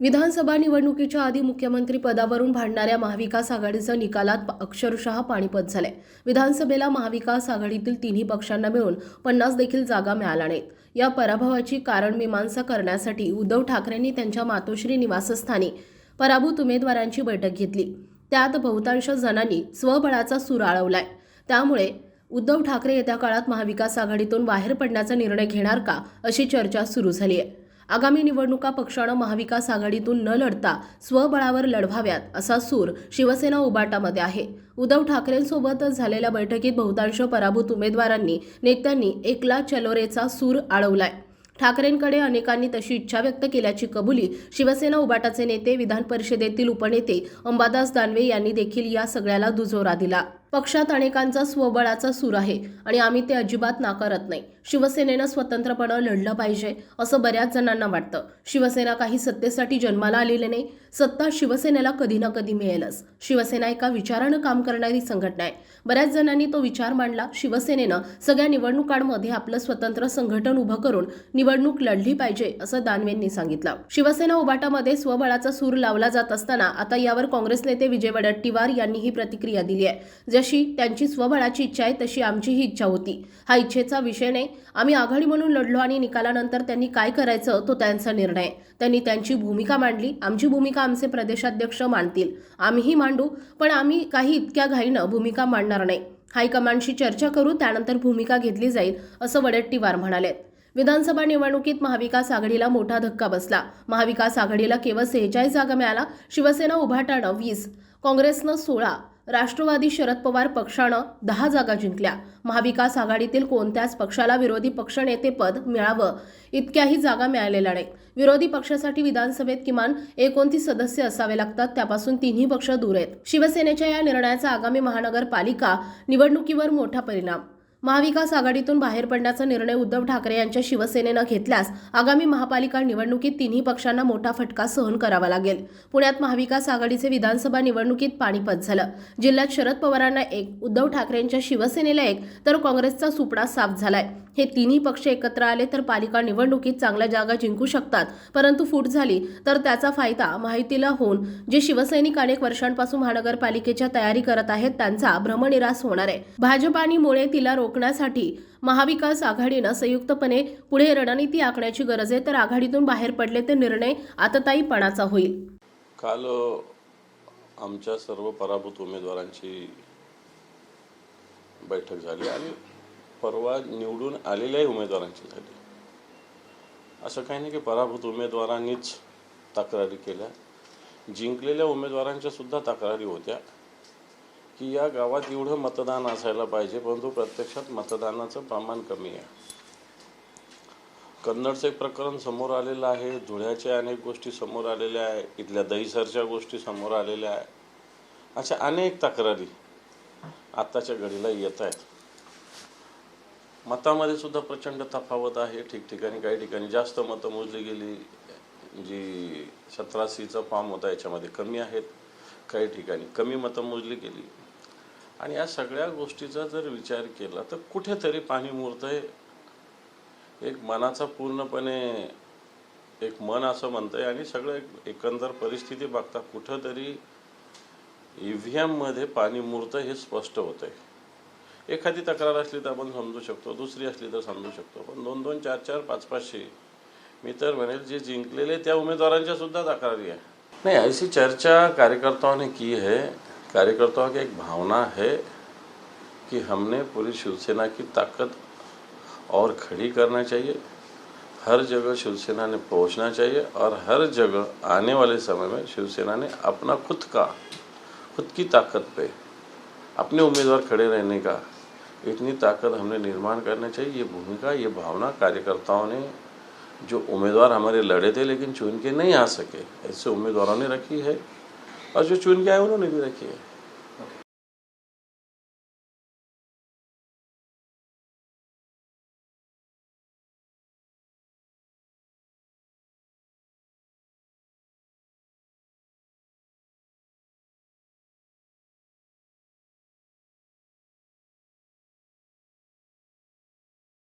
विधानसभा निवडणुकीच्या आधी मुख्यमंत्री पदावरून भांडणाऱ्या महाविकास आघाडीचं निकालात अक्षरशः पाणीपत झालंय. विधानसभेला महाविकास आघाडीतील तिन्ही पक्षांना मिळून पन्नास देखील जागा मिळाल्या नाहीत. या पराभवाची कारण मीमांसा करण्यासाठी उद्धव ठाकरेंनी त्यांच्या मातोश्री निवासस्थानी पराभूत उमेदवारांची बैठक घेतली. त्यात बहुतांश जणांनी स्वबळाचा सूर आळवलाय. त्यामुळे उद्धव ठाकरे येत्या काळात महाविकास आघाडीतून बाहेर पडण्याचा निर्णय घेणार का अशी चर्चा सुरू झाली आहे आगामी निवडणुका पक्षानं महाविकास आघाडीतून न लढता स्वबळावर लढवाव्यात असा सूर शिवसेना उबाटामध्ये आहे. उद्धव ठाकरेंसोबत झालेल्या बैठकीत बहुतांश पराभूत उमेदवारांनी नेत्यांनी एकला चलोरेचा सूर आळवलाय. ठाकरेंकडे अनेकांनी तशी इच्छा व्यक्त केल्याची कबुली शिवसेना उबाटाचे नेते विधान परिषदेतील उपनेते अंबादास दानवे यांनी देखील या सगळ्याला दुजोरा दिला. पक्षात अनेकांचा स्वबळाचा सूर आहे आणि आम्ही ते अजिबात नाकारत नाही. शिवसेनेनं स्वतंत्रपणे लढलं पाहिजे असं बऱ्याच जणांना वाटतं. शिवसेना काही सत्तेसाठी जन्माला आलेली नाही सत्ता शिवसेनेला कधी ना कधी मिळेलच. शिवसेना एका विचारानं काम करणारी संघटना आहे. बऱ्याच जणांनी तो विचार मांडला शिवसेनेनं सगळ्या निवडणुकांमध्ये आपलं स्वतंत्र संघटन उभं करून निवडणूक लढली पाहिजे असं दानवेंनी सांगितलं. शिवसेना उभाटामध्ये स्वबळाचा सूर लावला जात असताना आता यावर काँग्रेस नेते विजय वडट्टीवार यांनी ही प्रतिक्रिया दिली आहे. जशी त्यांची स्वबळाची इच्छा आहे तशी आमचीही इच्छा होती. हा इच्छेचा विषय नाही. आम्ही आघाडी म्हणून लढलो आणि निकालानंतर त्यांनी काय करायचं तो त्यांचा निर्णय. त्यांनी त्यांची भूमिका मांडली. आमची भूमिका आमचे प्रदेशाध्यक्ष मांडतील. आम्हीही मांडू पण आम्ही काही इतक्या घाईनं भूमिका मांडणार नाही. हायकमांडशी चर्चा करू त्यानंतर भूमिका घेतली जाईल असं वडेट्टीवार म्हणालेत. विधानसभा निवडणुकीत महाविकास आघाडीला मोठा धक्का बसला. महाविकास आघाडीला केवळ सेहेचाळीस जागा मिळाला. शिवसेना उभाटानं वीस. काँग्रेसनं सोळा. राष्ट्रवादी शरद पवार पक्षानं दहा जागा जिंकल्या. महाविकास आघाडीतील कोणत्याच पक्षाला विरोधी पक्षनेतेपद मिळावं इतक्याही जागा मिळालेल्या नाहीत. विरोधी पक्षासाठी विधानसभेत किमान एकोणतीस सदस्य असावे लागतात त्यापासून तिन्ही पक्ष दूर आहेत. शिवसेनेच्या या निर्णयाचा आगामी महानगरपालिका निवडणुकीवर मोठा परिणाम महाविकास आघाडीतून बाहेर पडण्याचा निर्णय उद्धव ठाकरे यांच्या शिवसेनेनं घेतल्यास आगामी महापालिका निवडणुकीत तिन्ही पक्षांना मोठा फटका सहन करावा लागेल. पुण्यात महाविकास आघाडीचे विधानसभा निवडणुकीत पाणीपत झालं. जिल्ह्यात शरद पवारांना एक उद्धव ठाकरेंच्या शिवसेनेला एक तर काँग्रेसचा सुपडा साफ झालाय. हे तिन्ही पक्ष एकत्र आले तर पालिका निवडणुकीत चांगल्या जागा जिंकू शकतात. परंतु फूट झाली तर त्याचा फायदा माहितीला होऊन जे शिवसैनिक अनेक वर्षांपासून महानगरपालिकेच्या तयारी करत आहेत त्यांचा भ्रमनिरास होणार आहे. भाजप आणि मुळे तिला रोखण्यासाठी महाविकास आघाडीनं संयुक्तपणे पुढे रणनीती आखण्याची गरज आहे तर आघाडीतून बाहेर पडले तर निर्णय आतताईपणाचा होईल. काल आमच्या सर्व पराभूत उमेदवारांची बैठक झाली आणि परवा निवडून आलेल्याही उमेदवारांची झाली. असं काही नाही की पराभूत उमेदवारांनीच तक्रारी केल्या. जिंकलेल्या उमेदवारांच्या सुद्धा तक्रारी होत्या. की या गावात एवढं मतदान असायला पाहिजे परंतु प्रत्यक्षात मतदानाचं प्रमाण कमी आहे. कन्नडचं एक प्रकरण समोर आलेलं आहे धुळ्याच्या अनेक गोष्टी समोर आलेल्या आहे इथल्या दहीसरच्या गोष्टी समोर आलेल्या आहे. अशा अनेक तक्रारी आत्ताच्या घडीला येत आहेत. मतामध्ये सुद्धा प्रचंड तफावत आहे. ठिकठिकाणी काही ठिकाणी जास्त मतं मोजली गेली जी सतराशीचा फॉर्म होता याच्यामध्ये कमी आहेत. काही ठिकाणी कमी मतं मोजली गेली. आणि या सगळ्या गोष्टीचा जर विचार केला तर कुठेतरी पाणी मुरतंय. एक मनाचा पूर्णपणे एक मन असं म्हणतंय आणि सगळं एकंदर परिस्थिती बघता कुठंतरी ईव्हीएममध्ये पाणी मुरतं हे स्पष्ट होतंय. एखादी तक्रार असली तर आपण समजू शकतो दुसरी असली तर समजू शकतो. पण दोन दोन चार चार पाच पाचशे मी तर म्हणेल जे जिंकलेले त्या उमेदवारांच्या सुद्धा तक्रारी आहे. नाही ऐसी चर्चा कार्यकर्ताओं ने की है कार्यकर्ताओं की एक भावना है कि हमने पूरी शिवसेना की ताकत और खड़ी करना चाहिए। हर जगह शिवसेना ने पहुँचना चाहिए और हर जगह आने वाले समय में शिवसेना ने अपना खुद का, खुद की ताकत पे, अपने उम्मीदवार खड़े रहने का इतनी ताकत हमने निर्माण करना चाहिए। ये भूमिका, ये भावना कार्यकर्ताओं ने, जो उम्मीदवार हमारे लड़े थे लेकिन चुन के नहीं आ सके, ऐसे उम्मीदवारों ने रखी है। और जो चुन के आए उन्होंने भी रखी है